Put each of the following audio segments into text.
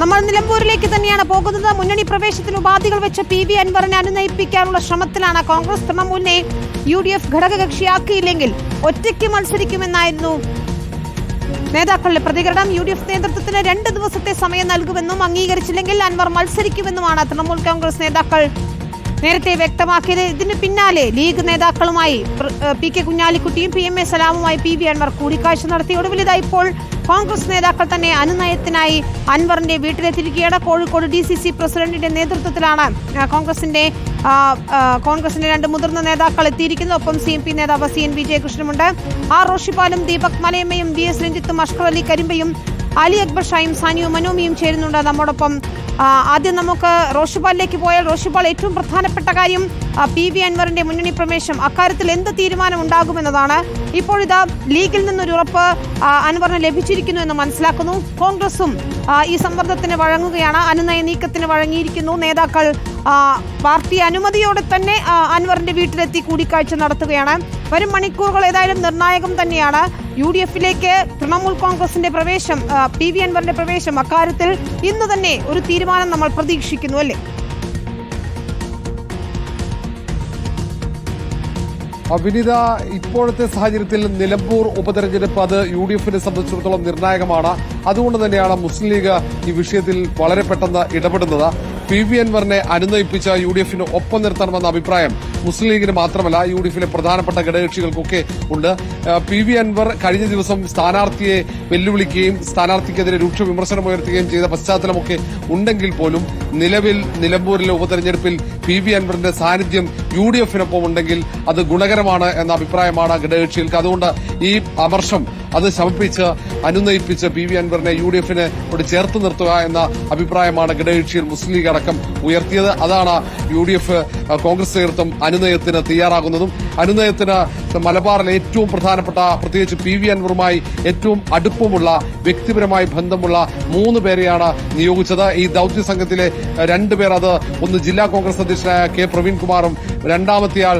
നമ്മൾ നിലമ്പൂരിലേക്ക് തന്നെയാണ് പോകുന്നത്. മുന്നണി പ്രവേശത്തിന് ഉപാധികൾ വെച്ച് പി വി അൻവറിനെ അനുനയിപ്പിക്കാനുള്ള ശ്രമത്തിലാണ് കോൺഗ്രസ്. തൃണമൂലിനെ യു ഡി എഫ് ഘടകകക്ഷിയാക്കിയില്ലെങ്കിൽ ഒറ്റയ്ക്ക് മത്സരിക്കുമെന്നായിരുന്നു നേതാക്കളുടെ പ്രതികരണം. യു ഡി എഫ് നേതൃത്വത്തിന് രണ്ട് ദിവസത്തെ സമയം നൽകുമെന്നും അംഗീകരിച്ചില്ലെങ്കിൽ അൻവർ മത്സരിക്കുമെന്നുമാണ് തൃണമൂൽ കോൺഗ്രസ് നേതാക്കൾ നേരത്തെ വ്യക്തമാക്കിയത് ഇതിന് പിന്നാലെ ലീഗ് നേതാക്കളുമായി പി കെ കുഞ്ഞാലിക്കുട്ടിയും പി എം എ സലാമുമായി പി വി അൻവർ കൂടിക്കാഴ്ച നടത്തി. ഒടുവിലിതാ ഇപ്പോൾ കോൺഗ്രസ് നേതാക്കൾ തന്നെ അനുനയത്തിനായി അൻവറിന്റെ വീട്ടിലെത്തിയിരിക്കുകയാണ്. കോഴിക്കോട് ഡി സി സി പ്രസിഡന്റിന്റെ നേതൃത്വത്തിലാണ് കോൺഗ്രസിന്റെ കോൺഗ്രസിന്റെ രണ്ട് മുതിർന്ന നേതാക്കൾ എത്തിയിരിക്കുന്നത്. ഒപ്പം സി എം പി നേതാവ് സി എൻ വിജയകൃഷ്ണനുമുണ്ട്. ആർ റോഷിപ്പാലും ദീപക് മലയമ്മയും വി എസ് രഞ്ജിത്തും അഷ്കർ അലി കരിമ്പയും അലി അക്ബർ ഷായും സാനിയും മനോമിയും ചേരുന്നുണ്ട്. നമ്മോടൊപ്പം ആദ്യം നമുക്ക് റോഷിപ്പാലിലേക്ക് പോയാൽ റോഷിപ്പാൽ ഏറ്റവും പ്രധാനപ്പെട്ട കാര്യം പി വി അൻവറിന്റെ മുന്നണി പ്രവേശം അക്കാര്യത്തിൽ എന്ത് തീരുമാനം ഉണ്ടാകുമെന്നതാണ് ഇപ്പോഴിതാ ലീഗിൽ നിന്നൊരു ഉറപ്പ് അൻവറിന് ലഭിച്ചിരിക്കുന്നു എന്ന് മനസ്സിലാക്കുന്നു. കോൺഗ്രസും ഈ സമ്മർദ്ദത്തിന് വഴങ്ങുകയാണ്. അനുനയ നീക്കത്തിന് വഴങ്ങിയിരിക്കുന്നു. നേതാക്കൾ പാർട്ടി അനുമതിയോടെ തന്നെ അൻവറിന്റെ വീട്ടിലെത്തി കൂടിക്കാഴ്ച നടത്തുകയാണ്. വരും മണിക്കൂറുകൾ ഏതായാലും നിർണായകം തന്നെയാണ്. യു ഡി എഫിലേക്ക് തൃണമൂൽ കോൺഗ്രസിന്റെ പ്രവേശം പി വി അൻവറിന്റെ പ്രവേശം അക്കാര്യത്തിൽ ഇന്ന് തന്നെ ഒരു തീരുമാനം നമ്മൾ പ്രതീക്ഷിക്കുന്നു അല്ലേ? വിനിത ഇപ്പോഴത്തെ സാഹചര്യത്തിൽ നിലമ്പൂർ ഉപതെരഞ്ഞെടുപ്പ് അത് യു ഡി എഫിനെ സംബന്ധിച്ചിടത്തോളം നിർണായകമാണ്. അതുകൊണ്ട് തന്നെയാണ് മുസ്ലിം ലീഗ് ഈ വിഷയത്തിൽ വളരെ പെട്ടെന്ന് ഇടപെടുന്നത്. പി വി അൻവറിനെ അനുനയിപ്പിച്ച യു ഡി എഫിന് ഒപ്പം നിർത്തണമെന്ന അഭിപ്രായം മുസ്ലിം ലീഗിന് മാത്രമല്ല യു ഡി എഫിലെ പ്രധാനപ്പെട്ട ഘടകകക്ഷികൾക്കൊക്കെ ഉണ്ട്. പി വി അൻവർ കഴിഞ്ഞ ദിവസം സ്ഥാനാർത്ഥിയെ വെല്ലുവിളിക്കുകയും സ്ഥാനാർത്ഥിക്കെതിരെ രൂക്ഷ വിമർശനം വിമർശനമുയർത്തുകയും ചെയ്ത പശ്ചാത്തലമൊക്കെ ഉണ്ടെങ്കിൽ പോലും നിലവിൽ നിലമ്പൂരിലെ ഉപതെരഞ്ഞെടുപ്പിൽ പി വി അൻവറിന്റെ സാന്നിധ്യം യു ഡി എഫിനൊപ്പം ഉണ്ടെങ്കിൽ അത് ഗുണകരമാണ് എന്ന അഭിപ്രായമാണ് ഘടകകക്ഷികൾക്ക്. അതുകൊണ്ട് ഈ അമർഷം അത് ശമിപ്പിച്ച് അനുനയിപ്പിച്ച് പി വി അൻവറിനെ യു ഡി എഫിന് ചേർത്ത് നിർത്തുക എന്ന അഭിപ്രായമാണ് ഘടകകക്ഷിയിൽ മുസ്ലിം ലീഗ് അടക്കം ഉയർത്തിയത്. അതാണ് യു ഡി എഫ് കോൺഗ്രസ് നേതൃത്വം അനുനയത്തിന് തയ്യാറാകുന്നതും അനുനയത്തിന് മലബാറിലെ ഏറ്റവും പ്രധാനപ്പെട്ട പ്രത്യേകിച്ച് പി വി അൻവറുമായി ഏറ്റവും അടുപ്പമുള്ള വ്യക്തിപരമായി ബന്ധമുള്ള മൂന്ന് പേരെയാണ് നിയോഗിച്ചത്. ഈ ദൌത്യ സംഘത്തിലെ രണ്ടുപേർ അത് ഒന്ന് ജില്ലാ കോൺഗ്രസ് അധ്യക്ഷനായ കെ പ്രവീൺകുമാറും രണ്ടാമത്തെയാൾ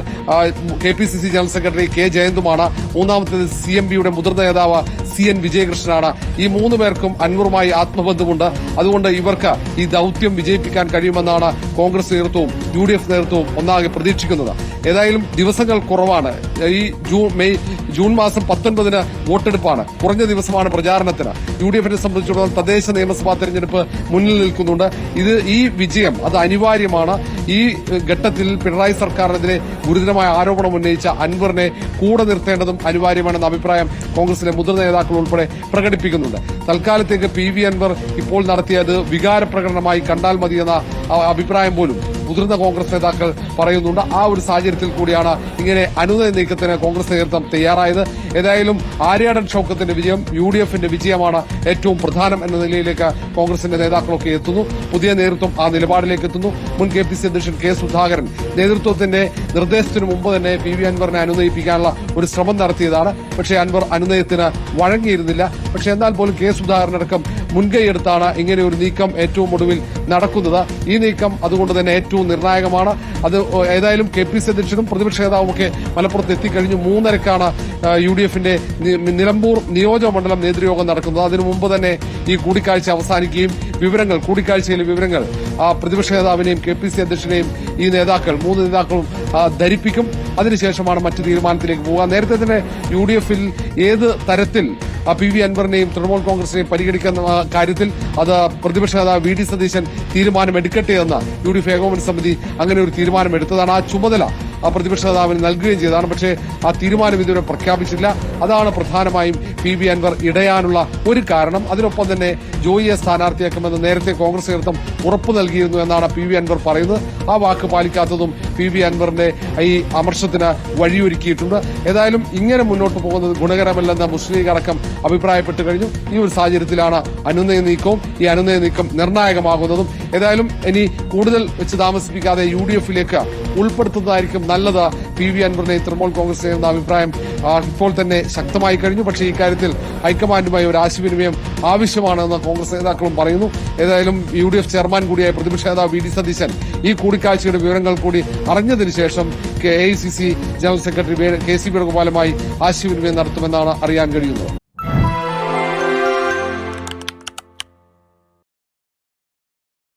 K P C C general secretary K ജയന്തുമാണ്. മൂന്നാമത്തേത് സി എം പിയുടെ മുതിർന്ന നേതാവ് സി എൻ വിജയകൃഷ്ണനാണ്. ഈ മൂന്ന് പേർക്കും അൻവറുമായി ആത്മബന്ധമുണ്ട്. അതുകൊണ്ട് ഇവർക്ക് ഈ ദൌത്യം വിജയിപ്പിക്കാൻ കഴിയുമെന്നാണ് കോൺഗ്രസ് നേതൃത്വവും യു ഡി എഫ് നേതൃത്വവും ഒന്നാകെ പ്രതീക്ഷിക്കുന്നത്. ഏതായാലും ദിവസങ്ങൾ കുറവാണ്. ഈ ജൂൺ മെയ് ജൂൺ മാസം പത്തൊൻപതിന് വോട്ടെടുപ്പാണ്. കുറഞ്ഞ ദിവസമാണ് പ്രചാരണത്തിന്. യു ഡി എഫിനെ സംബന്ധിച്ചിടത്തോളം തദ്ദേശ നിയമസഭാ തെരഞ്ഞെടുപ്പ് മുന്നിൽ നിൽക്കുന്നുണ്ട്. ഇത് ഈ വിജയം അത് അനിവാര്യമാണ്. ഈ ഘട്ടത്തിൽ പിണറായി സർക്കാരിനെതിരെ ഗുരുതരമായ ആരോപണം ഉന്നയിച്ച അൻവറിനെ കൂടെ നിർത്തേണ്ടതും അനിവാര്യമാണെന്ന അഭിപ്രായം കോൺഗ്രസിലെ മുതിർന്ന നേതാക്കൾ ഉൾപ്പെടെ പ്രകടിപ്പിക്കുന്നുണ്ട്. തൽക്കാലത്തേക്ക് പി വി അൻവർ ഇപ്പോൾ നടത്തിയത് വികാരപ്രകടനമായി കണ്ടാൽ മതിയെന്ന അഭിപ്രായം പോലും മുതിർന്ന കോൺഗ്രസ് നേതാക്കൾ പറയുന്നുണ്ട്. ആ ഒരു സാഹചര്യത്തിൽ കൂടിയാണ് ഇങ്ങനെ അനുനയ നീക്കത്തിന് കോൺഗ്രസ് നേതൃത്വം തയ്യാറായത്. ഏതായാലും ആര്യാടൻ ഷൌക്കത്തിന്റെ വിജയം യു ഡി എഫിന്റെ വിജയമാണ് ഏറ്റവും പ്രധാനം എന്ന നിലയിലേക്ക് കോൺഗ്രസിന്റെ നേതാക്കളൊക്കെ എത്തുന്നു. പുതിയ നേതൃത്വം ആ നിലപാടിലേക്ക് എത്തുന്നു. മുൻ കെ പി സി അധ്യക്ഷൻ കെ സുധാകരൻ നേതൃത്വത്തിന്റെ നിർദ്ദേശത്തിന് മുമ്പ് തന്നെ പി വി അൻവറിനെ അനുനയിപ്പിക്കാനുള്ള ഒരു ശ്രമം നടത്തിയതാണ്. പക്ഷേ അൻവർ അനുനയത്തിന് വഴങ്ങിയിരുന്നില്ല. പക്ഷേ എന്നാൽ പോലും കേസ് സുധാകരനടക്കം മുൻകൈയെടുത്താണ് ഇങ്ങനെ ഒരു നീക്കം ഏറ്റവും ഒടുവിൽ നടക്കുന്നത്. ഈ നീക്കം അതുകൊണ്ട് തന്നെ ഏറ്റവും നിർണായകമാണ്. അത് ഏതായാലും കെ പി സി അധ്യക്ഷനും പ്രതിപക്ഷ നേതാവുമൊക്കെ മലപ്പുറത്ത് എത്തിക്കഴിഞ്ഞു മൂന്നരക്കാണ് യു ഡി എഫിന്റെ നിലമ്പൂർ നിയോജക മണ്ഡലം നേതൃയോഗം നടക്കുന്നത്. അതിനു മുമ്പ് തന്നെ ഈ കൂടിക്കാഴ്ച അവസാനിക്കുകയും വിവരങ്ങൾ കൂടിക്കാഴ്ചയിലെ വിവരങ്ങൾ പ്രതിപക്ഷ നേതാവിനെയും കെ പി സി അധ്യക്ഷനെയും ഈ നേതാക്കൾ മൂന്ന് നേതാക്കളും ധരിപ്പിക്കും. അതിനുശേഷമാണ് മറ്റു തീരുമാനത്തിലേക്ക് പോകുക നേരത്തെ തന്നെ യു ഡി എഫിൽ ഏത് തരത്തിൽ പി വി അൻവറിനെയും തൃണമൂൽ കോൺഗ്രസിനെയും പരിഗണിക്കുന്ന കാര്യത്തിൽ അത് പ്രതിപക്ഷ നേതാവ് വി ഡി സതീശൻ തീരുമാനമെടുക്കട്ടെ എന്ന് യു ഡി എഫ് ഏകോപന സമിതി അങ്ങനെ ഒരു തീരുമാനമെടുത്തതാണ്. ആ ചുമതല പ്രതിപക്ഷ നേതാവിന് നൽകുകയും ചെയ്തതാണ്. പക്ഷേ ആ തീരുമാനം ഇതുവരെ പ്രഖ്യാപിച്ചില്ല അതാണ് പ്രധാനമായും പി വി അൻവർ ഇടയാനുള്ള ഒരു കാരണം. അതിനൊപ്പം തന്നെ ജോയിയെ സ്ഥാനാർത്ഥിയാക്കുമെന്ന് നേരത്തെ കോൺഗ്രസ് നേതൃത്വം ഉറപ്പു നൽകിയിരുന്നു എന്നാണ് പി വി അൻവർ പറയുന്നത്. ആ വാക്ക് പാലിക്കാത്തതും പി വി അൻവറിന്റെ ഈ അമർഷത്തിന് വഴിയൊരുക്കിയിട്ടുണ്ട്. ഏതായാലും ഇങ്ങനെ മുന്നോട്ട് പോകുന്നത് ഗുണകരമല്ലെന്ന് മുസ്ലിം ലീഗ് അടക്കം അഭിപ്രായപ്പെട്ടു കഴിഞ്ഞു. ഈ ഒരു സാഹചര്യത്തിലാണ് അനുനയ നീക്കവും ഈ അനുനയ നീക്കം നിർണായകമാകുന്നതും. ഏതായാലും ഇനി കൂടുതൽ വെച്ച് താമസിപ്പിക്കാതെ യു ഡി എഫിലേക്ക് ഉൾപ്പെടുത്തുന്നതായിരിക്കും നല്ലത്. പി വി അൻവറിനെ തൃണമൂൽ കോൺഗ്രസ് എന്ന അഭിപ്രായം ഇപ്പോൾ തന്നെ ശക്തമായി കഴിഞ്ഞു. പക്ഷേ ഇക്കാര്യത്തിൽ ഹൈക്കമാൻഡുമായി ഒരു ആശയവിനിമയം ആവശ്യമാണെന്ന് കോൺഗ്രസ് നേതാക്കളും പറയുന്നു. ഏതായാലും യു ഡി എഫ് ചെയർമാൻ കൂടിയായ പ്രതിപക്ഷ നേതാവ് വി ഡി സതീശൻ ഈ കൂടിക്കാഴ്ചയുടെ വിവരങ്ങൾ കൂടി അറിഞ്ഞതിന് ശേഷം K I C C general secretary K C വേണുഗോപാലുമായി ആശയവിനിമയം നടത്തുമെന്നാണ് അറിയാൻ കഴിയുന്നത്.